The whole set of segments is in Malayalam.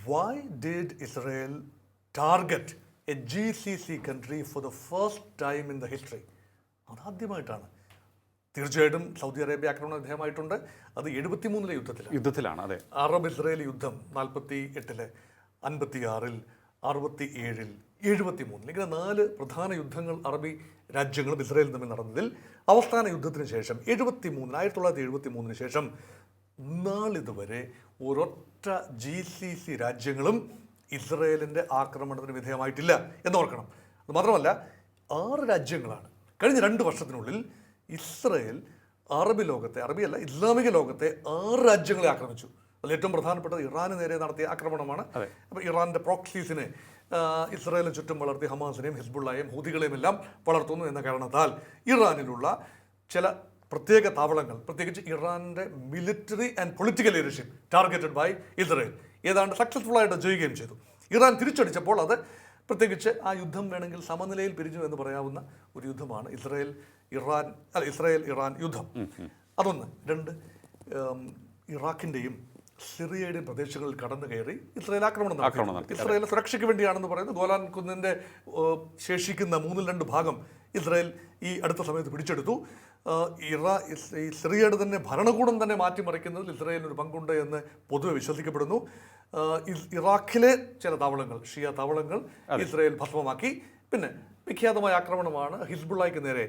Why did Israel target a GCC country for the first time in the history? അതാദ്യമായിട്ടാണ്. തീർച്ചയായിട്ടും സൗദി അറേബ്യ ആക്രമണ വിധേയമായിട്ടുണ്ട് അത് എഴുപത്തിമൂന്നിലെ യുദ്ധത്തിൽ യുദ്ധത്തിലാണ് അതെ. അറബ് ഇസ്രയേൽ യുദ്ധം നാൽപ്പത്തി എട്ടിൽ അൻപത്തി ആറിൽ അറുപത്തി ഏഴിൽ എഴുപത്തി മൂന്നിൽ ഇങ്ങനെ നാല് പ്രധാന യുദ്ധങ്ങൾ അറബി രാജ്യങ്ങളും ഇസ്രയേലും തമ്മിൽ നടന്നതിൽ അവസാന യുദ്ധത്തിന് ശേഷം എഴുപത്തി മൂന്നിന് ആയിരത്തി തൊള്ളായിരത്തി എഴുപത്തി മൂന്നിന് ശേഷം നാളിതുവരെ ഒരൊറ്റ ജി സി സി രാജ്യങ്ങളും ഇസ്രയേലിന്റെ ആക്രമണത്തിന് വിധേയമായിട്ടില്ല എന്നോർക്കണം അത് മാത്രമല്ല ആറ് രാജ്യങ്ങളാണ്. കഴിഞ്ഞ രണ്ട് വർഷത്തിനുള്ളിൽ ഇസ്രയേൽ അറബി ലോകത്തെ അറബിയല്ല ഇസ്ലാമിക ലോകത്തെ ആറ് രാജ്യങ്ങളെ ആക്രമിച്ചു. അതിൽ ഏറ്റവും പ്രധാനപ്പെട്ടത് ഇറാന് നേരെ നടത്തിയ ആക്രമണമാണ്. അപ്പോൾ ഇറാന്റെ പ്രോക്സീസിനെ ഇസ്രയേലിന് ചുറ്റും വളർത്തി ഹമാസിനെയും ഹിസ്ബുള്ളയെയും ഹൂതികളെയും എല്ലാം വളർത്തുന്നു എന്ന കാരണത്താൽ ഇറാനിലുള്ള ചില പ്രത്യേക താവളങ്ങൾ പ്രത്യേകിച്ച് ഇറാന്റെ military and political leadership targeted by Israel ഏതാണ്ട് സക്സസ്ഫുൾ ആയിട്ട് ജയിക്കുകയും ചെയ്തു. ഇറാൻ തിരിച്ചടിച്ചപ്പോൾ അത് പ്രത്യേകിച്ച് ആ യുദ്ധം വേണമെങ്കിൽ സമനിലയിൽ പിരിഞ്ഞു എന്ന് പറയാവുന്ന ഒരു യുദ്ധമാണ് ഇസ്രായേൽ ഇറാൻ അല്ല ഇസ്രായേൽ ഇറാൻ യുദ്ധം. അതൊന്ന്. രണ്ട് ഉം, സിറിയയുടെയും പ്രദേശങ്ങളിൽ കടന്നു കയറി ഇസ്രായേൽ ആക്രമണം നടത്തി. ഇസ്രയേൽ സുരക്ഷയ്ക്ക് വേണ്ടിയാണെന്ന് പറയുന്നത് ഗോലാൻ കുന്നിന്റെ ശേഷിക്കുന്ന മൂന്നിൽ രണ്ട് ഭാഗം ഇസ്രായേൽ ഈ അടുത്ത സമയത്ത് പിടിച്ചെടുത്തു. ഇറാ ഈ സിറിയയുടെ തന്നെ ഭരണകൂടം തന്നെ മാറ്റിമറിക്കുന്നതിൽ ഇസ്രായേലിന് ഒരു പങ്കുണ്ട് എന്ന് പൊതുവെ വിശ്വസിക്കപ്പെടുന്നു. ഇറാഖിലെ ചില താവളങ്ങൾ ഷിയ താവളങ്ങൾ ഇസ്രായേൽ ഭസ്മമാക്കി. പിന്നെ വിഖ്യാതമായ ആക്രമണമാണ് ഹിസ്ബുള്ളയ്ക്ക് നേരെ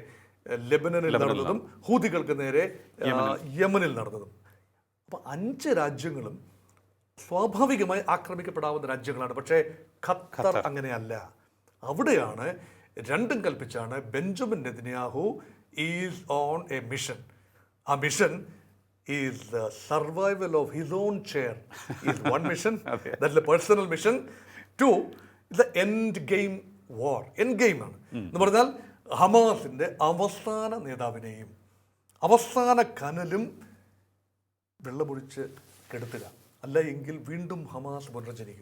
ലെബനനിൽ നടന്നതും ഹൂതികൾക്ക് നേരെ യമനിൽ നടന്നതും. അപ്പോൾ അഞ്ച് രാജ്യങ്ങളും സ്വാഭാവികമായി ആക്രമിക്കപ്പെടാവുന്ന രാജ്യങ്ങളാണ്. പക്ഷേ ഖത്തർ അങ്ങനെയല്ല. അവിടെയാണ് രണ്ടും കൽപ്പിച്ചാണ് Benjamin Netanyahu is on a mission. ആ mission is the survival of his own chair. Is one mission the personal mission. Two the end game war. End ഗെയിമാണ് ആണ്. എന്ന് പറഞ്ഞാൽ ഹമാസിന്റെ അവസാന നേതാവിനെയും അവസാന കനലും വെള്ളമൊഴിച്ച് കെടുത്തുക. അല്ല എങ്കിൽ വീണ്ടും ഹമാസ് പുനർജനിക്കും.